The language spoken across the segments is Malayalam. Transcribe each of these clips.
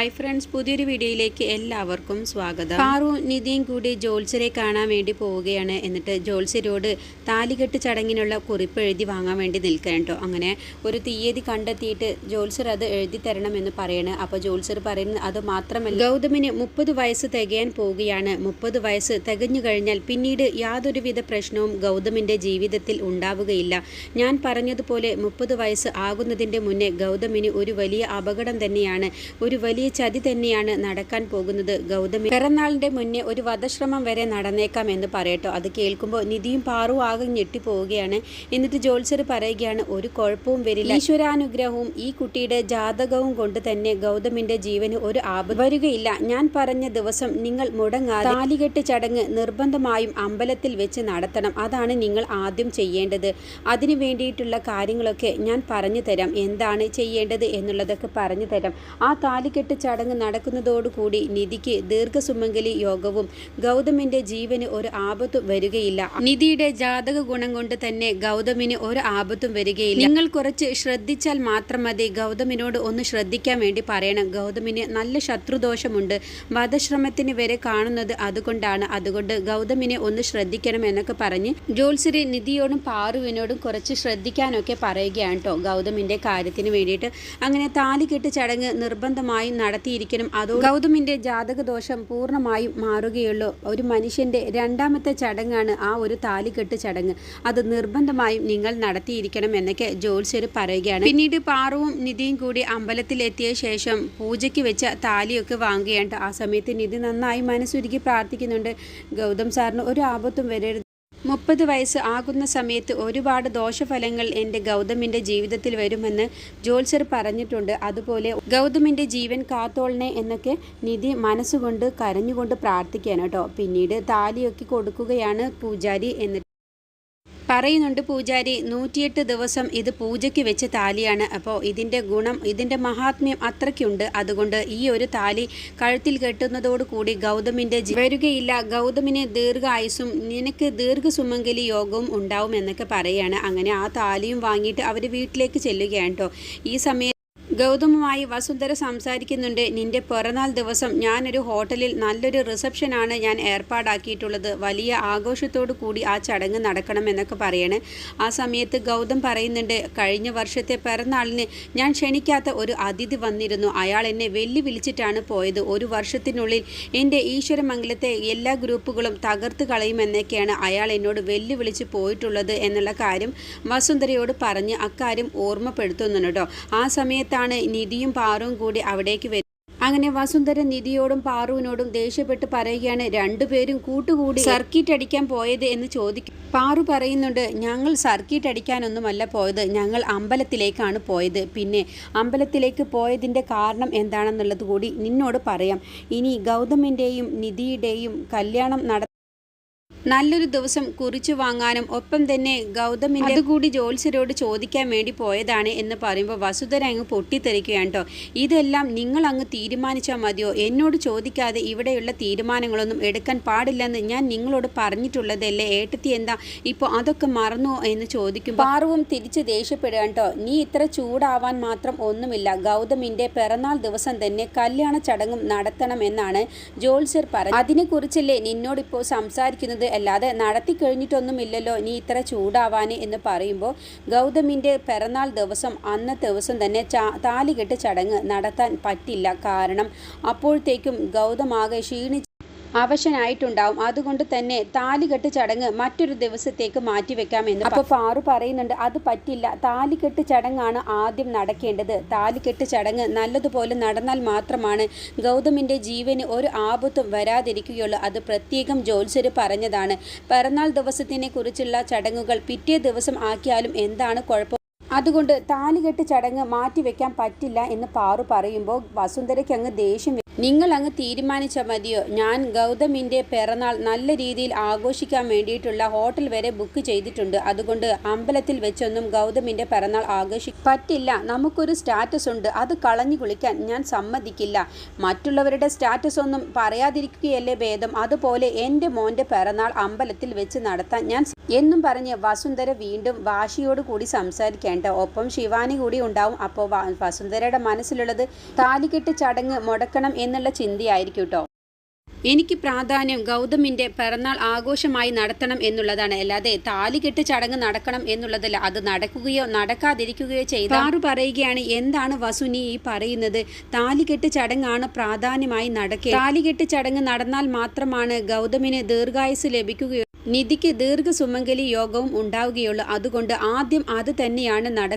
ഹായ് ഫ്രണ്ട്സ് പുതിയൊരു വീഡിയോയിലേക്ക് എല്ലാവർക്കും സ്വാഗതം. പാറു നിധിയും കൂടി ജോൽസരെ കാണാൻ വേണ്ടി പോവുകയാണ്. എന്നിട്ട് ജോൽസരോട് താലികെട്ട് ചടങ്ങിനുള്ള കുറിപ്പ് എഴുതി വാങ്ങാൻ വേണ്ടി നിൽക്കണം അങ്ങനെ ഒരു തീയതി കണ്ടെത്തിയിട്ട് ജോൽസർ അത് എഴുതി തരണമെന്ന് പറയണ്. അപ്പോൾ ജോൽസർ പറയുന്നത് അത് മാത്രമല്ല ഗൗതമിന് മുപ്പത് വയസ്സ് തികയാൻ പോവുകയാണ്. മുപ്പത് വയസ്സ് തികഞ്ഞു കഴിഞ്ഞാൽ പിന്നീട് യാതൊരുവിധ പ്രശ്നവും ഗൗതമിന്റെ ജീവിതത്തിൽ ഉണ്ടാവുകയില്ല. ഞാൻ പറഞ്ഞതുപോലെ മുപ്പത് വയസ്സ് ആകുന്നതിന്റെ മുന്നേ ഗൗതമിന് ഒരു വലിയ അപകടം തന്നെയാണ്. ഒരു വലിയ ചതി തന്നെയാണ് നടക്കാൻ പോകുന്നത്. ഗൗതമി പിറന്നാളിന്റെ മുന്നേ ഒരു വധശ്രമം വരെ നടന്നേക്കാം എന്ന് പറയട്ടോ. അത് കേൾക്കുമ്പോൾ നിധിയും പാറു ആകെ ഞെട്ടിപ്പോവുകയാണ്. എന്നിട്ട് ജോത്സർ പറയുകയാണ് ഒരു കുഴപ്പവും വരില്ല. ഈശ്വരാനുഗ്രഹവും ഈ കുട്ടിയുടെ ജാതകവും കൊണ്ട് തന്നെ ഗൗതമിന്റെ ജീവന് ഒരു ആപത്ത് വരികയില്ല. ഞാൻ പറഞ്ഞ ദിവസം നിങ്ങൾ മുടങ്ങാതെ താലികെട്ട് ചടങ്ങ് നിർബന്ധമായും അമ്പലത്തിൽ വെച്ച് നടത്തണം. അതാണ് നിങ്ങൾ ആദ്യം ചെയ്യേണ്ടത്. അതിനു വേണ്ടിയിട്ടുള്ള കാര്യങ്ങളൊക്കെ ഞാൻ പറഞ്ഞു തരാം. എന്താണ് ചെയ്യേണ്ടത് എന്നുള്ളതൊക്കെ പറഞ്ഞു തരാം. ആ താലികെട്ട് ചടങ്ങ് നടക്കുന്നതോടുകൂടി നിധിക്ക് ദീർഘസുമംഗലി യോഗവും ഗൗതമിന്റെ ജീവന് ഒരു ആപത്തും വരികയില്ല. നിധിയുടെ ജാതക ഗുണം കൊണ്ട് തന്നെ ഗൗതമിന് ഒരു ആപത്തും വരികയില്ല. നിങ്ങൾ കുറച്ച് ശ്രദ്ധിച്ചാൽ മാത്രം മതി. ഗൗതമിനോട് ഒന്ന് ശ്രദ്ധിക്കാൻ വേണ്ടി പറയണം. ഗൗതമിന് നല്ല ശത്രുദോഷമുണ്ട്. വധശ്രമത്തിന് വരെ കാണുന്നത് അതുകൊണ്ടാണ്. അതുകൊണ്ട് ഗൗതമിനെ ഒന്ന് ശ്രദ്ധിക്കണം എന്നൊക്കെ പറഞ്ഞ് ജ്യോത്സരി നിധിയോടും പാറുവിനോടും കുറച്ച് ശ്രദ്ധിക്കാനൊക്കെ പറയുകയാണ് കേട്ടോ ഗൗതമിന്റെ കാര്യത്തിന് വേണ്ടിയിട്ട്. അങ്ങനെ താലികെട്ട് ചടങ്ങ് നിർബന്ധമായും നടത്തിയിരിക്കണം. അതോ ഗൗതമിന്റെ ജാതകദോഷം പൂർണമായും മാറുകയുള്ളൂ. ഒരു മനുഷ്യന്റെ രണ്ടാമത്തെ ചടങ്ങാണ് ആ ഒരു താലികെട്ട് ചടങ്ങ്. അത് നിർബന്ധമായും നിങ്ങൾ നടത്തിയിരിക്കണം എന്നൊക്കെ ജോത്സ്യർ പറയുകയാണ്. പിന്നീട് പാറുവും നിധിയും കൂടി അമ്പലത്തിൽ എത്തിയ ശേഷം പൂജയ്ക്ക് വെച്ച താലിയൊക്കെ വാങ്ങുകയാണ്. ആ സമയത്ത് നിധി നന്നായി മനസ്സുരുക്കി പ്രാർത്ഥിക്കുന്നുണ്ട്. ഗൗതം സാറിന് ഒരു ആപത്തും വരരുത്. മുപ്പത് വയസ്സ് ആകുന്ന സമയത്ത് ഒരുപാട് ദോഷഫലങ്ങൾ എന്റെ ഗൗതമിന്റെ ജീവിതത്തിൽ വരുമെന്ന് ജോത്സർ പറഞ്ഞിട്ടുണ്ട്. അതുപോലെ ഗൗതമിന്റെ ജീവൻ കാത്തോളണേ എന്നൊക്കെ നിധി മനസ്സുകൊണ്ട് കരഞ്ഞുകൊണ്ട് പ്രാർത്ഥിക്കാൻ കേട്ടോ. പിന്നീട് താലിയൊക്കെ കൊടുക്കുകയാണ് പൂജാരി എന്നിട്ട് പറയുന്നുണ്ട് പൂജാരി നൂറ്റിയെട്ട് ദിവസം ഇത് പൂജയ്ക്ക് വെച്ച താലിയാണ്. അപ്പോൾ ഇതിന്റെ ഗുണം ഇതിന്റെ മഹാത്മ്യം അത്രയ്ക്കുണ്ട്. അതുകൊണ്ട് ഈ ഒരു താലി കഴുത്തിൽ കെട്ടുന്നതോടുകൂടി ഗൗതമിന്റെ വരികയില്ല. ഗൗതമിന് ദീർഘായുസും നിനക്ക് ദീർഘസുമംഗലി യോഗവും ഉണ്ടാവും എന്നൊക്കെ പറയുകയാണ് അങ്ങനെ ആ താലിയും വാങ്ങിയിട്ട് അവർ വീട്ടിലേക്ക് ചെല്ലുകയാണ് കേട്ടോ ഈ സമയത്ത് ഗൗതമുമായി വസുന്ധര സംസാരിക്കുന്നുണ്ട്. നിന്റെ പിറന്നാൾ ദിവസം ഞാനൊരു ഹോട്ടലിൽ നല്ലൊരു റിസപ്ഷനാണ് ഞാൻ ഏർപ്പാടാക്കിയിട്ടുള്ളത്. വലിയ ആഘോഷത്തോടു കൂടി ആ ചടങ്ങ് നടക്കണം എന്നൊക്കെ പറയണ്. ആ സമയത്ത് ഗൗതം പറയുന്നുണ്ട് കഴിഞ്ഞ വർഷത്തെ പിറന്നാളിന് ഞാൻ ക്ഷണിക്കാത്ത ഒരു അതിഥി വന്നിരുന്നു. അയാൾ എന്നെ വെല്ലുവിളിച്ചിട്ടാണ് പോയത്. ഒരു വർഷത്തിനുള്ളിൽ എന്റെ ഈശ്വരമംഗലത്തെ എല്ലാ ഗ്രൂപ്പുകളും തകർത്ത് കളയുമെന്നൊക്കെയാണ് അയാൾ എന്നോട് വെല്ലുവിളിച്ച് പോയിട്ടുള്ളത് എന്നുള്ള കാര്യം വസുന്ധരയോട് പറഞ്ഞ് അക്കാര്യം ഓർമ്മപ്പെടുത്തുന്നുണ്ട് കേട്ടോ ആ സമയത്താണ് നിധിയും പാറുവും കൂടി അവിടേക്ക് വരുന്നത് അങ്ങനെ വസുന്ധര നിധിയോടും പാറുവിനോടും ദേഷ്യപ്പെട്ട് പറയുകയാണ് രണ്ടുപേരും കൂട്ടുകൂടി സർക്കിറ്റ് അടിക്കാൻ പോയത് എന്ന് ചോദിക്കും പാറു പറയുന്നുണ്ട് ഞങ്ങൾ സർക്കിറ്റ് അടിക്കാനൊന്നുമല്ല പോയത് ഞങ്ങൾ അമ്പലത്തിലേക്കാണ് പോയത്. പിന്നെ അമ്പലത്തിലേക്ക് പോയതിന്റെ കാരണം എന്താണെന്നുള്ളത് കൂടി നിന്നോട് പറയാം. ഇനി ഗൗതമിന്റെയും നിധിയുടെയും കല്യാണം നട നല്ലൊരു ദിവസം കുറിച്ചു വാങ്ങാനും ഒപ്പം തന്നെ ഗൗതമിന്റെ അതുകൂടി ജോത്സ്യരോട് ചോദിക്കാൻ വേണ്ടി പോയതാണ് എന്ന് പറയുമ്പോൾ വസുധര അങ്ങ് പൊട്ടിത്തെറിക്കുകയാണ് കേട്ടോ ഇതെല്ലാം നിങ്ങൾ അങ്ങ് തീരുമാനിച്ചാൽ മതിയോ? എന്നോട് ചോദിക്കാതെ ഇവിടെയുള്ള തീരുമാനങ്ങളൊന്നും എടുക്കാൻ പാടില്ലെന്ന് ഞാൻ നിങ്ങളോട് പറഞ്ഞിട്ടുള്ളതല്ലേ? ഏട്ടത്തി എന്താ ഇപ്പോൾ അതൊക്കെ മറന്നോ എന്ന് ചോദിക്കും പാർവും തിരിച്ച് ദേഷ്യപ്പെടുക കേട്ടോ നീ ഇത്ര ചൂടാവാൻ മാത്രം ഒന്നുമില്ല. ഗൗതമിന്റെ പിറന്നാൾ ദിവസം തന്നെ കല്യാണ ചടങ്ങും നടത്തണമെന്നാണ് ജോത്സ്യർ പറഞ്ഞത്. അതിനെക്കുറിച്ചല്ലേ നിന്നോടിപ്പോൾ സംസാരിക്കുന്നത് അല്ലാതെ നടത്തി കഴിഞ്ഞിട്ടൊന്നുമില്ലല്ലോ നീ ഇത്ര ചൂടാവാൻ എന്ന് പറയുമ്പോൾ ഗൗതമിന്റെ പിറന്നാൾ ദിവസം അന്നത്തെ ദിവസം തന്നെ ചാ താലികെട്ട് ചടങ്ങ് നടത്താൻ പറ്റില്ല. കാരണം അപ്പോഴത്തേക്കും ഗൗതമാകെ ക്ഷീണിച്ച് അവശനായിട്ടുണ്ടാവും അതുകൊണ്ട് തന്നെ താലികെട്ട് ചടങ്ങ് മറ്റൊരു ദിവസത്തേക്ക് മാറ്റിവെക്കാമെന്ന് അപ്പോൾ പാറു പറയുന്നുണ്ട് അത് പറ്റില്ല. താലികെട്ട് ചടങ്ങാണ് ആദ്യം നടക്കേണ്ടത്. താലികെട്ട് ചടങ്ങ് നല്ലതുപോലെ നടന്നാൽ മാത്രമാണ് ഗൗതമിന്റെ ജീവന് ഒരു ആപത്തും വരാതിരിക്കുകയുള്ളൂ. അത് പ്രത്യേകം ജോത്സ്യര് പറഞ്ഞതാണ്. പിറന്നാൾ ദിവസത്തിനെ കുറിച്ചുള്ള ചടങ്ങുകൾ പിറ്റേ ദിവസം ആക്കിയാലും എന്താണ് കുഴപ്പം? അതുകൊണ്ട് താലികെട്ട് ചടങ്ങ് മാറ്റിവെക്കാൻ പറ്റില്ല എന്ന് പാറു പറയുമ്പോൾ വസുന്ധരയ്ക്ക് അങ്ങ് ദേഷ്യം. നിങ്ങൾ അങ്ങ് തീരുമാനിച്ച മതിയോ? ഞാൻ ഗൗതമിന്റെ പിറന്നാൾ നല്ല രീതിയിൽ ആഘോഷിക്കാൻ വേണ്ടിയിട്ടുള്ള ഹോട്ടൽ വരെ ബുക്ക് ചെയ്തിട്ടുണ്ട്. അതുകൊണ്ട് അമ്പലത്തിൽ വെച്ചൊന്നും ഗൗതമിന്റെ പിറന്നാൾ ആഘോഷി പറ്റില്ല. നമുക്കൊരു സ്റ്റാറ്റസ് ഉണ്ട്. അത് കളഞ്ഞു കുളിക്കാൻ ഞാൻ സമ്മതിക്കില്ല. മറ്റുള്ളവരുടെ സ്റ്റാറ്റസ് ഒന്നും പറയാതിരിക്കുകയല്ലേ ഭേദം? അതുപോലെ എന്റെ മോന്റെ പിറന്നാൾ അമ്പലത്തിൽ വെച്ച് നടത്താൻ ഞാൻ എന്നും പറഞ്ഞ് വസുന്ധര വീണ്ടും വാശിയോട് കൂടി സംസാരിക്കേണ്ട. ഒപ്പം ശിവാനി കൂടി ഉണ്ടാവും. അപ്പോൾ വസുന്ധരയുടെ മനസ്സിലുള്ളത് താലികെട്ട് ചടങ്ങ് മുടക്കണം എന്നുള്ള ചിന്തയായിരിക്കും കേട്ടോ എനിക്ക് പ്രാധാന്യം ഗൗതമിന്റെ പിറന്നാൾ ആഘോഷമായി നടത്തണം എന്നുള്ളതാണ്. അല്ലാതെ താലികെട്ട് ചടങ്ങ് നടക്കണം എന്നുള്ളതല്ല. അത് നടക്കുകയോ നടക്കാതിരിക്കുകയോ ചെയ്ത ആറ് പറയുകയാണ് എന്താണ് വസുനി ഈ പറയുന്നത്? താലികെട്ട് ചടങ്ങാണ് പ്രാധാന്യമായി നടക്കുക താലികെട്ട് ചടങ്ങ് നടന്നാൽ മാത്രമാണ് ഗൗതമിന് ദീർഘായുസ് ലഭിക്കുകയോ നിധിക്ക് ദീർഘസുമംഗലി യോഗവും ഉണ്ടാവുകയുള്ളൂ. അതുകൊണ്ട് ആദ്യം അത് തന്നെയാണ് നട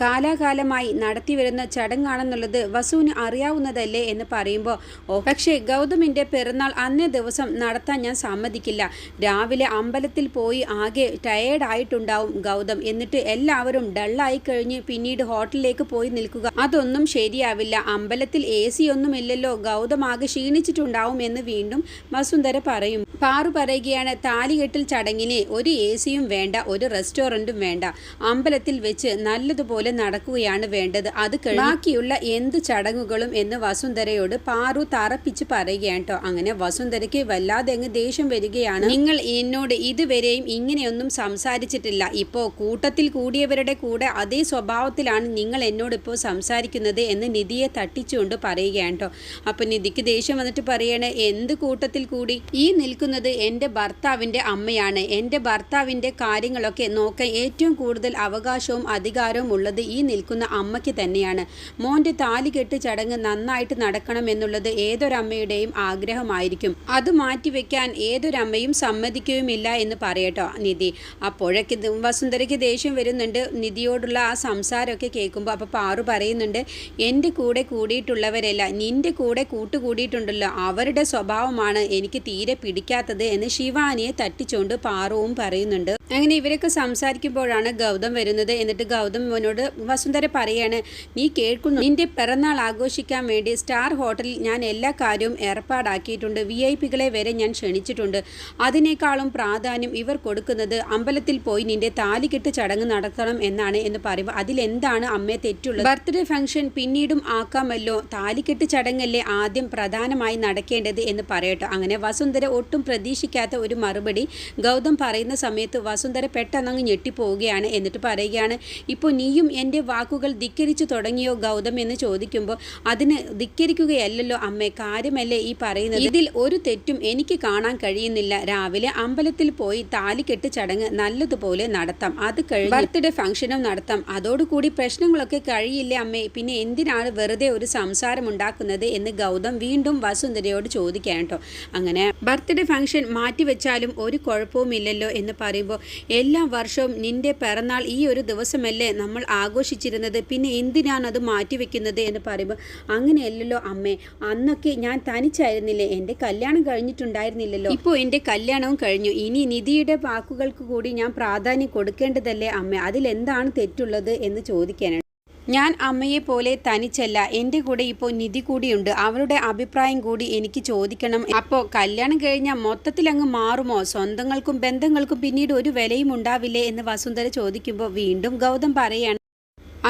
കാലാകാലമായി നടത്തിവരുന്ന ചടങ്ങാണെന്നുള്ളത് വസുവിന് അറിയാവുന്നതല്ലേ എന്ന് പറയുമ്പോൾ ഓ പക്ഷേ ഗൗതമിന്റെ പിറന്നാൾ അന്നേ ദിവസം നടത്താൻ ഞാൻ സമ്മതിക്കില്ല. രാവിലെ അമ്പലത്തിൽ പോയി ആകെ ടയേർഡായിട്ടുണ്ടാവും ഗൗതം. എന്നിട്ട് എല്ലാവരും ഡള്ളായി കഴിഞ്ഞ് പിന്നീട് ഹോട്ടലിലേക്ക് പോയി നിൽക്കുക. അതൊന്നും ശരിയാവില്ല. അമ്പലത്തിൽ എ സി ഒന്നുമില്ലല്ലോ. ഗൗതം ആകെ ക്ഷീണിച്ചിട്ടുണ്ടാവും എന്ന് വീണ്ടും വസുന്ധര പറയും. പാറു പറയുകയാണ് താലികെട്ടിൽ ചടങ്ങിന് ഒരു എ സിയും വേണ്ട ഒരു റെസ്റ്റോറന്റും വേണ്ട. അമ്പലത്തിൽ വെച്ച് നല്ലതുപോലെ നടക്കുകയാണ് വേണ്ടത്. അത് ബാക്കിയുള്ള എന്ത് ചടങ്ങുകളും എന്ന് വസുന്ധരയോട് പാറു തറപ്പിച്ച് പറയുകയാണ് അങ്ങനെ വസുന്ധരയ്ക്ക് വല്ലാതെ അങ്ങ് ദേഷ്യം വരികയാണ്. നിങ്ങൾ എന്നോട് ഇതുവരെയും ഇങ്ങനെയൊന്നും സംസാരിച്ചിട്ടില്ല. ഇപ്പോ കൂട്ടത്തിൽ കൂടിയവരുടെ കൂടെ അതേ സ്വഭാവത്തിലാണ് നിങ്ങൾ എന്നോട് ഇപ്പോൾ സംസാരിക്കുന്നത് എന്ന് നിധിയെ തട്ടിച്ചുകൊണ്ട് പറയുകയാണ് കേട്ടോ അപ്പം നിധിക്ക് ദേഷ്യം വന്നിട്ട് പറയണേ എന്ത് കൂട്ടത്തിൽ കൂടി? ഈ നിൽക്കുന്നത് എന്റെ ഭർത്താവിന്റെ അമ്മയാണ്. എന്റെ ഭർത്താവിന്റെ കാര്യങ്ങളൊക്കെ നോക്കാൻ ഏറ്റവും കൂടുതൽ അവകാശവും അധികാരവും ഉള്ളത് ഈ നിൽക്കുന്ന അമ്മയ്ക്ക് തന്നെയാണ്. മോന്റെ താലികെട്ട് ചടങ്ങ് നന്നായിട്ട് നടക്കണം എന്നുള്ളത് ഏതൊരമ്മയുടെയും ആഗ്രഹമായിരിക്കും. അത് മാറ്റിവെക്കാൻ ഏതൊരമ്മയും സമ്മതിക്കുകയുമില്ല എന്ന് പറയട്ടോ നിധി. അപ്പോഴൊക്കെ വസുന്ധരയ്ക്ക് ദേഷ്യം വരുന്നുണ്ട്. നിധിയോടുള്ള ആ സംസാരമൊക്കെ കേൾക്കുമ്പോൾ അപ്പോൾ പാറു പറയുന്നുണ്ട് എന്റെ കൂടെ കൂടിയിട്ടുള്ളവരല്ല നിന്റെ കൂടെ കൂട്ടുകൂടിയിട്ടുണ്ടല്ലോ. അവരുടെ സ്വഭാവമാണ് എനിക്ക് തീരെ പിടിക്കാത്തത് എന്ന് ശിവാനിയെ തട്ടിച്ചുകൊണ്ട് പാറുവും പറയുന്നുണ്ട്. അങ്ങനെ ഇവരൊക്കെ സംസാരിക്കുമ്പോഴാണ് ഗൗതം വരുന്നത്. എന്നിട്ട് ഗൗതം മോനോട് വസുന്ധര പറയാണ് നീ കേൾക്കുന്നു. നിന്റെ പിറന്നാൾ ആഘോഷിക്കാൻ വേണ്ടി സ്റ്റാർ ഹോട്ടലിൽ ഞാൻ എല്ലാ കാര്യവും ഏർപ്പാടാക്കിയിട്ടുണ്ട്. വി ഐ പികളെ വരെ ഞാൻ ക്ഷണിച്ചിട്ടുണ്ട്. അതിനേക്കാളും പ്രാധാന്യം ഇവർ കൊടുക്കുന്നത് അമ്പലത്തിൽ പോയി നിന്റെ താലികെട്ട് ചടങ്ങ് നടത്തണം എന്നാണ് എന്ന് പറയുമ്പോൾ അതിലെന്താണ് അമ്മയെ തെറ്റുള്ളത്? ബർത്ത്ഡേ ഫംഗ്ഷൻ പിന്നീടും ആക്കാമല്ലോ. താലികെട്ട് ചടങ്ങല്ലേ ആദ്യം പ്രധാനമായി നടക്കേണ്ടത് എന്ന് പറയട്ടോ. അങ്ങനെ വസുന്ധര ഒട്ടും പ്രതീക്ഷിക്കാത്ത ഒരു മറുപടി ഗൗതം പറയുന്ന സമയത്ത് വസുന്ധര പെട്ടെന്നങ്ങ് ഞെട്ടിപ്പോവുകയാണ് എന്നിട്ട് പറയുകയാണ് ഇപ്പോൾ നീയും എന്റെ വാക്കുകൾ ധിക്കരിച്ചു തുടങ്ങിയോ ഗൗതം? എന്ന് ചോദിക്കുമ്പോൾ അതിന് ധിക്കരിക്കുകയല്ലല്ലോ അമ്മേ കാര്യമല്ലേ ഈ പറയുന്നത്? ഇതിൽ ഒരു തെറ്റും എനിക്ക് കാണാൻ കഴിയുന്നില്ല. രാവിലെ അമ്പലത്തിൽ പോയി താലിക്കെട്ട് ചടങ്ങ് നല്ലതുപോലെ നടത്താം. അത് കഴിഞ്ഞ് ബർത്ത്ഡേ ഫംഗ്ഷനും നടത്താം. അതോടുകൂടി പ്രശ്നങ്ങളൊക്കെ കഴിയില്ലേ അമ്മേ? പിന്നെ എന്തിനാണ് വെറുതെ ഒരു സംസാരം ഉണ്ടാക്കുന്നത്? എന്ന് ഗൗതം വീണ്ടും വസുന്ധരയോട് ചോദിക്കാൻ കേട്ടോ. അങ്ങനെ ബർത്ത്ഡേ ഫംഗ്ഷൻ മാറ്റിവെച്ചാലും ഒരു കുഴപ്പവുമില്ലല്ലോ എന്ന് പറയുമ്പോൾ എല്ലാ വർഷവും നിന്റെ പിറന്നാൾ ഈ ഒരു ദിവസമല്ലേ നമ്മൾ ആഘോഷിച്ചിരുന്നത്? പിന്നെ എന്തിനാണ് അത് മാറ്റിവെക്കുന്നത് എന്ന് പറയുമ്പോൾ അങ്ങനെയല്ലല്ലോ അമ്മേ അന്നൊക്കെ ഞാൻ തനിച്ചായിരുന്നില്ലേ? എന്റെ കല്യാണം കഴിഞ്ഞിട്ടുണ്ടായിരുന്നില്ലല്ലോ. ഇപ്പോൾ എന്റെ കല്യാണവും കഴിഞ്ഞു. ഇനി നിധിയുടെ വാക്കുകൾക്ക് കൂടി ഞാൻ പ്രാധാന്യം കൊടുക്കേണ്ടതല്ലേ അമ്മേ? അതിലെന്താണ് തെറ്റുള്ളത് എന്ന് ചോദിക്കാനാണ്. ഞാൻ അമ്മയെ പോലെ തനിച്ചല്ല. എന്റെ കൂടെ ഇപ്പോൾ നിധി കൂടിയുണ്ട്. അവരുടെ അഭിപ്രായം കൂടി എനിക്ക് ചോദിക്കണം. അപ്പോൾ കല്യാണം കഴിഞ്ഞാൽ മൊത്തത്തിൽ അങ്ങ് മാറുമോ? സ്വന്തങ്ങൾക്കും ബന്ധങ്ങൾക്കും പിന്നീട് ഒരു വിലയും ഉണ്ടാവില്ലേ എന്ന് വസുന്ധര ചോദിക്കുമ്പോൾ വീണ്ടും ഗൗതം പറയാണ്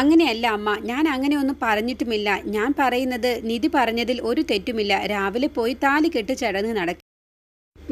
അങ്ങനെയല്ല അമ്മ ഞാൻ അങ്ങനെയൊന്നും പറഞ്ഞിട്ടുമില്ല. ഞാൻ പറയുന്നത് നിധി പറഞ്ഞതിൽ ഒരു തെറ്റുമില്ല. രാവിലെ പോയി താലി കെട്ട് ചടങ്ങ് നടക്കും.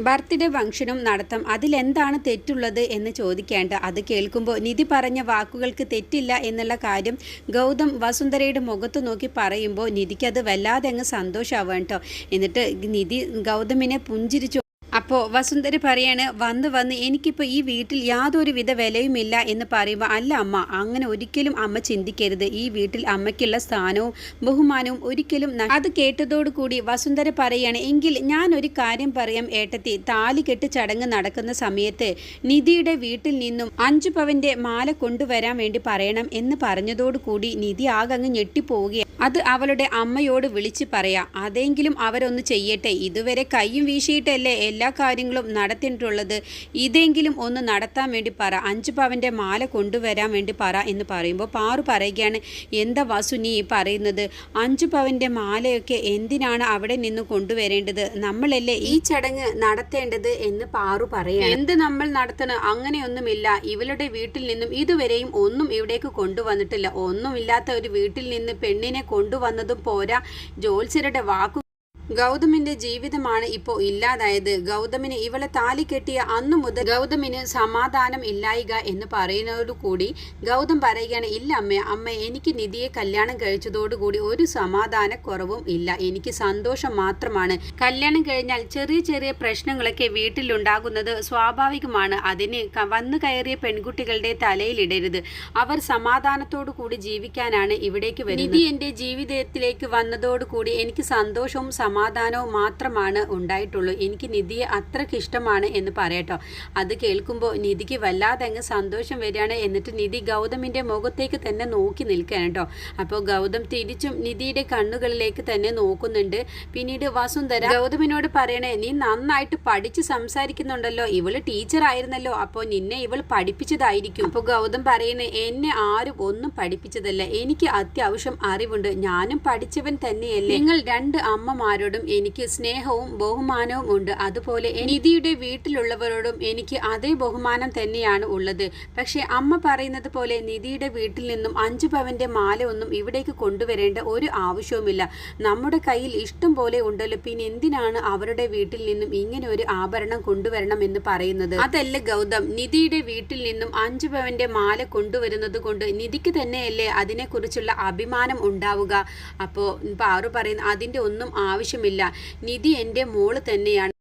ബർത്ത്ഡേ ഫംഗ്ഷനും നടത്താം അതിലെന്താണ് തെറ്റുള്ളത് എന്ന് ചോദിക്കേണ്ട. അത് കേൾക്കുമ്പോൾ നിധി പറഞ്ഞ വാക്കുകൾക്ക് തെറ്റില്ല എന്നുള്ള കാര്യം ഗൗതം വസുന്ധരയുടെ മുഖത്ത് നോക്കി പറയുമ്പോൾ നിധിക്കത് വല്ലാതെ അങ്ങ് സന്തോഷമാവുക കേട്ടോ എന്നിട്ട് നിധി ഗൗതമിനെ പുഞ്ചിരിച്ചു അപ്പോൾ വസുന്ധര പറയാണ് വന്ന് വന്ന് എനിക്കിപ്പോൾ ഈ വീട്ടിൽ യാതൊരു വിധ വിലയുമില്ല എന്ന് പറയുമ്പോൾ അല്ല അമ്മ അങ്ങനെ ഒരിക്കലും അമ്മ ചിന്തിക്കരുത്. ഈ വീട്ടിൽ അമ്മയ്ക്കുള്ള സ്ഥാനവും ബഹുമാനവും ഒരിക്കലും അത് കേട്ടതോടുകൂടി വസുന്ധര പറയാണ് എങ്കിൽ ഞാൻ ഒരു കാര്യം പറയാം ഏട്ടത്തി. താലി കെട്ട് ചടങ്ങ് നടക്കുന്ന സമയത്ത് നിധിയുടെ വീട്ടിൽ നിന്നും അഞ്ചു പവന്റെ മാല കൊണ്ടുവരാൻ വേണ്ടി പറയണം എന്ന് പറഞ്ഞതോടുകൂടി നിധി ആകങ്ങ് ഞെട്ടിപ്പോവുകയാണ് അത് അവളുടെ അമ്മയോട് വിളിച്ച് പറയാം അതെങ്കിലും അവരൊന്ന് ചെയ്യട്ടെ. ഇതുവരെ കൈയും വീശിയിട്ടല്ലേ എല്ലാ കാര്യങ്ങളും നടത്തിയിട്ടുള്ളത്. ഇതെങ്കിലും ഒന്ന് നടത്താൻ വേണ്ടി പറ. അഞ്ച് പവന്റെ മാല കൊണ്ടുവരാൻ വേണ്ടി പറ എന്ന് പറയുമ്പോൾ പാറു പറയുകയാണ് എന്താ വാസു നീ പറയുന്നത്? അഞ്ച് പവന്റെ മാലയൊക്കെ എന്തിനാണ് അവിടെ നിന്ന് കൊണ്ടുവരേണ്ടത്? നമ്മളല്ലേ ഈ ചടങ്ങ് നടത്തേണ്ടത്? എന്ന് പാറു പറയാം എന്ത് നമ്മൾ നടത്തണം? അങ്ങനെയൊന്നുമില്ല. ഇവളുടെ വീട്ടിൽ നിന്നും ഇതുവരെയും ഒന്നും ഇവിടേക്ക് കൊണ്ടുവന്നിട്ടില്ല. ഒന്നുമില്ലാത്ത ഒരു വീട്ടിൽ നിന്ന് പെണ്ണിനെ കൊണ്ടുവന്നതും പോരാ. ജോത്സ്യരുടെ വാക്കു ഗൗതമിന്റെ ജീവിതമാണ് ഇപ്പോൾ ഇല്ലാതായത്. ഗൗതമിന് ഇവളെ താലി കെട്ടിയ അന്നു മുതൽ ഗൗതമിന് സമാധാനം ഇല്ലായിക എന്ന് പറയുന്നതോടുകൂടി ഗൗതം പറയുകയാണ് ഇല്ല അമ്മ അമ്മ എനിക്ക് നിധിയെ കല്യാണം കഴിച്ചതോടുകൂടി ഒരു സമാധാനക്കുറവും ഇല്ല. എനിക്ക് സന്തോഷം മാത്രമാണ്. കല്യാണം കഴിഞ്ഞാൽ ചെറിയ ചെറിയ പ്രശ്നങ്ങളൊക്കെ വീട്ടിലുണ്ടാകുന്നത് സ്വാഭാവികമാണ്. അതിന് വന്നു കയറിയ പെൺകുട്ടികളുടെ തലയിലിടരുത്. അവർ സമാധാനത്തോടു കൂടി ജീവിക്കാനാണ് ഇവിടേക്ക് വരുന്നത്. നിധി എന്റെ ജീവിതത്തിലേക്ക് വന്നതോടുകൂടി എനിക്ക് സന്തോഷവും സമാധാനവും മാത്രമാണ് ഉണ്ടായിട്ടുള്ളൂ. എനിക്ക് നിധിയെ അത്രയ്ക്ക് ഇഷ്ടമാണ് എന്ന് പറയട്ടോ. അത് കേൾക്കുമ്പോൾ നിധിക്ക് വല്ലാതെ അങ്ങ് സന്തോഷം വരികയാണ്. എന്നിട്ട് നിധി ഗൗതമിന്റെ മുഖത്തേക്ക് തന്നെ നോക്കി നിൽക്കുകയാണ് കേട്ടോ. അപ്പോൾ ഗൗതം തിരിച്ചും നിധിയുടെ കണ്ണുകളിലേക്ക് തന്നെ നോക്കുന്നുണ്ട്. പിന്നീട് വസുന്ധര ഗൗതമിനോട് പറയണേ നീ നന്നായിട്ട് പഠിച്ച് സംസാരിക്കുന്നുണ്ടല്ലോ. ഇവൾ ടീച്ചർ ആയിരുന്നല്ലോ. അപ്പോൾ നിന്നെ ഇവൾ പഠിപ്പിച്ചതായിരിക്കും. അപ്പോൾ ഗൗതം പറയുന്നത് എന്നെ ആരും ഒന്നും പഠിപ്പിച്ചതല്ല. എനിക്ക് അത്യാവശ്യം അറിവുണ്ട്. ഞാനും പഠിച്ചവൻ തന്നെയല്ലേ. നിങ്ങൾ രണ്ട് അമ്മമാരോടും എനിക്ക് സ്നേഹവും ബഹുമാനവും ഉണ്ട്. അതുപോലെ നിധിയുടെ വീട്ടിലുള്ളവരോടും എനിക്ക് അതേ ബഹുമാനം തന്നെയാണ് ഉള്ളത്. പക്ഷേ അമ്മ പറയുന്നത് പോലെ നിധിയുടെ വീട്ടിൽ നിന്നും അഞ്ചു പവന്റെ മാല ഒന്നും ഇവിടേക്ക് കൊണ്ടുവരേണ്ട ഒരു ആവശ്യവുമില്ല. നമ്മുടെ കയ്യിൽ ഇഷ്ടം പോലെ ഉണ്ടല്ലോ. പിന്നെ എന്തിനാണ് അവരുടെ വീട്ടിൽ നിന്നും ഇങ്ങനെ ഒരു ആഭരണം കൊണ്ടുവരണം എന്ന് പറയുന്നത്? അതല്ല ഗൗതം. നിധിയുടെ വീട്ടിൽ നിന്നും അഞ്ചു പവന്റെ മാല കൊണ്ടുവരുന്നത് കൊണ്ട് നിധിക്ക് തന്നെയല്ലേ അതിനെക്കുറിച്ചുള്ള അഭിമാനം ഉണ്ടാവുക? അപ്പോൾ പാറു പറയുന്ന അതിന്റെ ഒന്നും ആവശ്യമില്ല. നിധി എന്റെ മോൾ തന്നെയാണ്.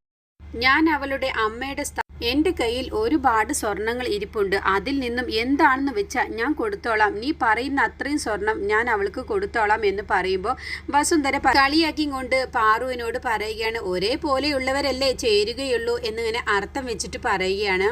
ഞാൻ അവളുടെ അമ്മയുടെ എന്റെ കയ്യിൽ ഒരുപാട് സ്വർണങ്ങൾ ഇരിപ്പുണ്ട്. അതിൽ നിന്നും എന്താണെന്ന് വെച്ചാൽ ഞാൻ കൊടുത്തോളാം. നീ പറയുന്ന അത്രയും സ്വർണം ഞാൻ അവൾക്ക് കൊടുത്തോളാം എന്ന് പറയുമ്പോൾ വസുന്ധര കളിയാക്കി കൊണ്ട് പാറുവിനോട് പറയുകയാണ് ഒരേപോലെയുള്ളവരല്ലേ ചേരുകയുള്ളൂ എന്നിങ്ങനെ അർത്ഥം വെച്ചിട്ട് പറയുകയാണ്.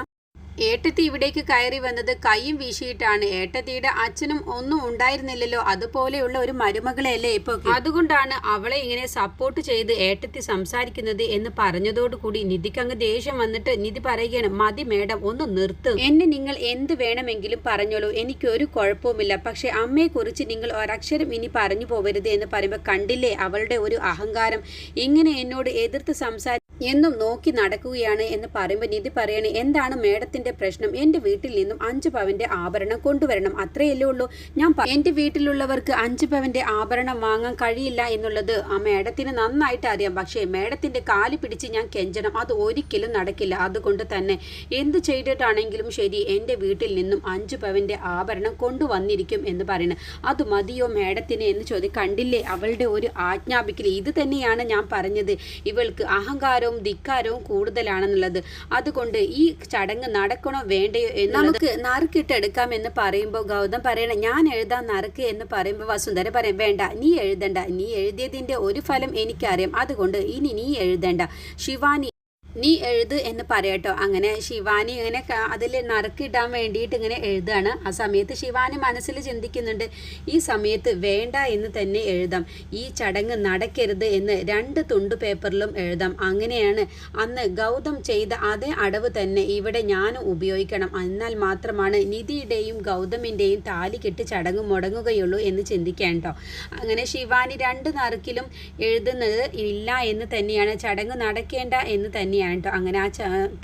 ഏട്ടത്തി ഇവിടേക്ക് കയറി വന്നത് കൈയും വീശിയിട്ടാണ്. ഏട്ടത്തിയുടെ അച്ഛനും ഒന്നും ഉണ്ടായിരുന്നില്ലല്ലോ. അതുപോലെയുള്ള ഒരു മരുമകളെയല്ലേ ഇപ്പൊ അതുകൊണ്ടാണ് അവളെ ഇങ്ങനെ സപ്പോർട്ട് ചെയ്ത് ഏട്ടത്തി സംസാരിക്കുന്നത് എന്ന് പറഞ്ഞതോടുകൂടി നിധിക്ക് അങ്ങ് ദേഷ്യം വന്നിട്ട് നിധി പറയുകയാണ് മതി മേഡം ഒന്ന് നിർത്ത്. എന്നെ നിങ്ങൾ എന്ത് വേണമെങ്കിലും പറഞ്ഞോളൂ. എനിക്കൊരു കുഴപ്പവുമില്ല. പക്ഷെ അമ്മയെക്കുറിച്ച് നിങ്ങൾ ഒരക്ഷരം ഇനി പറഞ്ഞു പോവരുത് എന്ന് പറയുമ്പോൾ കണ്ടില്ലേ അവളുടെ ഒരു അഹങ്കാരം. ഇങ്ങനെ എന്നോട് എതിർത്ത് സംസാരി എന്നും നോക്കി നടക്കുകയാണ് എന്ന് പറയുമ്പോൾ നിധി പറയണേ എന്താണ് മേഡത്തിന്റെ പ്രശ്നം? എന്റെ വീട്ടിൽ നിന്നും അഞ്ച് പവന്റെ ആഭരണം കൊണ്ടുവരണം. അത്രയല്ലേ ഉള്ളൂ. ഞാൻ എന്റെ വീട്ടിലുള്ളവർക്ക് അഞ്ച് പവന്റെ ആഭരണം വാങ്ങാൻ കഴിയില്ല എന്നുള്ളത് ആ മേഡത്തിന് നന്നായിട്ട് അറിയാം. പക്ഷേ മേഡത്തിന്റെ കാൽ പിടിച്ച് ഞാൻ കെഞ്ചണം. അത് ഒരിക്കലും നടക്കില്ല. അതുകൊണ്ട് തന്നെ എന്ത് ചെയ്തിട്ടാണെങ്കിലും ശരി എന്റെ വീട്ടിൽ നിന്നും അഞ്ച് പവന്റെ ആഭരണം കൊണ്ടുവന്നിരിക്കും എന്ന് പറയുന്നത് അത് മതിയോ മേഡത്തിന് എന്ന് ചോദി കണ്ടില്ലേ അവളുടെ ഒരു ആജ്ഞാപിക്കൽ ഇത് തന്നെയാണ് ഞാൻ പറഞ്ഞത്. ഇവൾക്ക് അഹങ്കാരവും ധിക്കാരവും കൂടുതലാണെന്നുള്ളത്. അതുകൊണ്ട് ഈ ചടങ്ങ് നടക്കണോ വേണ്ടയോ എന്ന് നമുക്ക് നറുക്കിട്ടെടുക്കാം എന്ന് പറയുമ്പോൾ ഗൗതം പറയണ ഞാൻ എഴുതാൻ നറുക്ക് എന്ന് പറയുമ്പോൾ വസുന്ധര പറയാം വേണ്ട നീ എഴുതണ്ട. നീ എഴുതിയതിന്റെ ഒരു ഫലം എനിക്കറിയാം. അതുകൊണ്ട് ഇനി നീ എഴുതണ്ട. ശിവാനി നീ എഴുത് എന്ന് പറയട്ടോ. അങ്ങനെ ശിവാനി ഇങ്ങനെ അതിൽ നറുക്കിടാൻ വേണ്ടിയിട്ട് ഇങ്ങനെ എഴുതുകയാണ് ആ സമയത്ത് ശിവാനി മനസ്സിൽ ചിന്തിക്കുന്നുണ്ട് ഈ സമയത്ത് വേണ്ട എന്ന് തന്നെ എഴുതാം. ഈ ചടങ്ങ് നടക്കരുത് എന്ന് രണ്ട് തുണ്ടു പേപ്പറിലും എഴുതാം. അങ്ങനെയാണ് അന്ന് ഗൗതം ചെയ്ത അതേ അടവ് തന്നെ ഇവിടെ ഞാനും ഉപയോഗിക്കണം. എന്നാൽ മാത്രമാണ് നിധിയുടെയും ഗൗതമിന്റെയും താലി കെട്ട് ചടങ്ങ് മുടങ്ങുകയുള്ളൂ എന്ന് ചിന്തിക്കാൻ കേട്ടോ അങ്ങനെ ശിവാനി രണ്ട് നറുക്കിലും എഴുതുന്നത് ഇല്ല എന്ന് തന്നെയാണ്. ചടങ്ങ് നടക്കേണ്ട എന്ന് തന്നെയാണ്. കേട്ടോ അങ്ങനെ ആ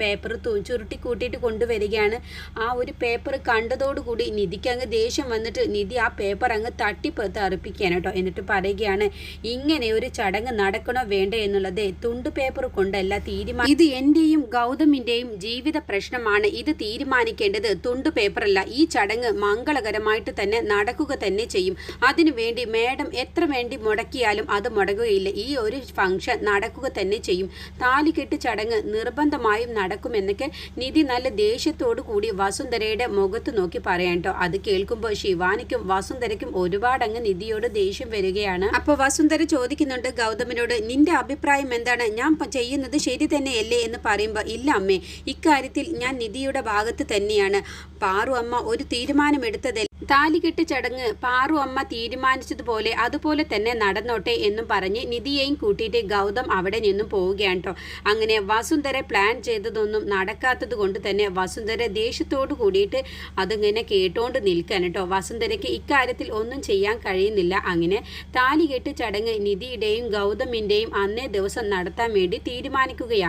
പേപ്പർ ചുരുട്ടി കൂട്ടിയിട്ട് കൊണ്ടുവരികയാണ്. ആ ഒരു പേപ്പർ കണ്ടതോടുകൂടി നിധിക്ക് അങ്ങ് ദേഷ്യം വന്നിട്ട് നിധി ആ പേപ്പർ അങ്ങ് തട്ടിപ്പുറത്ത് അർപ്പിക്കുകയാണ് കേട്ടോ എന്നിട്ട് പറയുകയാണ് ഇങ്ങനെ ഒരു ചടങ്ങ് നടക്കണോ വേണ്ടേ എന്നുള്ളത് തുണ്ട് പേപ്പർ കൊണ്ടല്ല തീരുമാനം ഇത് എന്റെയും ഗൗതമിന്റെയും ജീവിത പ്രശ്നമാണ്. ഇത് തീരുമാനിക്കേണ്ടത് തുണ്ട് പേപ്പറല്ല ഈ ചടങ്ങ് മംഗളകരമായിട്ട് തന്നെ നടക്കുക തന്നെ ചെയ്യും. അതിനു വേണ്ടി മേഡം എത്ര വേണ്ടി മുടക്കിയാലും അത് മുടങ്ങുകയില്ല. ഈ ഒരു ഫംഗ്ഷൻ നടക്കുക തന്നെ ചെയ്യും. താലികെട്ട് ചടങ്ങ് നിർബന്ധമായും നടക്കുമെന്നൊക്കെ നിധി നല്ല ദേഷ്യത്തോടു കൂടി വസുന്ധരയുടെ മുഖത്ത് നോക്കി കേട്ടോ അത് കേൾക്കുമ്പോൾ ശിവാനിക്കും വസുന്ധരയ്ക്കും ഒരുപാട് അങ്ങ് നിധിയോട് ദേഷ്യം വരികയാണ്. അപ്പോൾ വസുന്ധര ചോദിക്കുന്നുണ്ട് ഗൗതമിനോട് നിന്റെ അഭിപ്രായം എന്താണ്? ഞാൻ ചെയ്യുന്നത് ശരി തന്നെയല്ലേ? എന്ന് പറയുമ്പോൾ ഇല്ല അമ്മേ ഇക്കാര്യത്തിൽ ഞാൻ നിധിയുടെ ഭാഗത്ത് തന്നെയാണ്. പാറു അമ്മ ഒരു തീരുമാനമെടുത്തതല്ല താലികെട്ട് ചടങ്ങ് പാറു അമ്മ തീരുമാനിച്ചതുപോലെ അതുപോലെ തന്നെ നടന്നോട്ടെ എന്നും പറഞ്ഞ് നിധിയെയും കൂട്ടിയിട്ട് ഗൗതം അവിടെ നിന്നും പോവുകയാണ് കേട്ടോ. അങ്ങനെ വസുന്ധര പ്ലാൻ ചെയ്തതൊന്നും നടക്കാത്തത് കൊണ്ട് തന്നെ വസുന്ധര ദേഷ്യത്തോട് കൂടിയിട്ട് അതിങ്ങനെ കേട്ടോണ്ട് നിൽക്കാൻ കേട്ടോ. വസുന്ധരയ്ക്ക് ഇക്കാര്യത്തിൽ ഒന്നും ചെയ്യാൻ കഴിയുന്നില്ല. അങ്ങനെ താലികെട്ട് ചടങ്ങ് നിധിയുടെയും ഗൗതമിന്റെയും അന്നേ ദിവസം നടത്താൻ വേണ്ടി തീരുമാനിക്കുകയാണ്.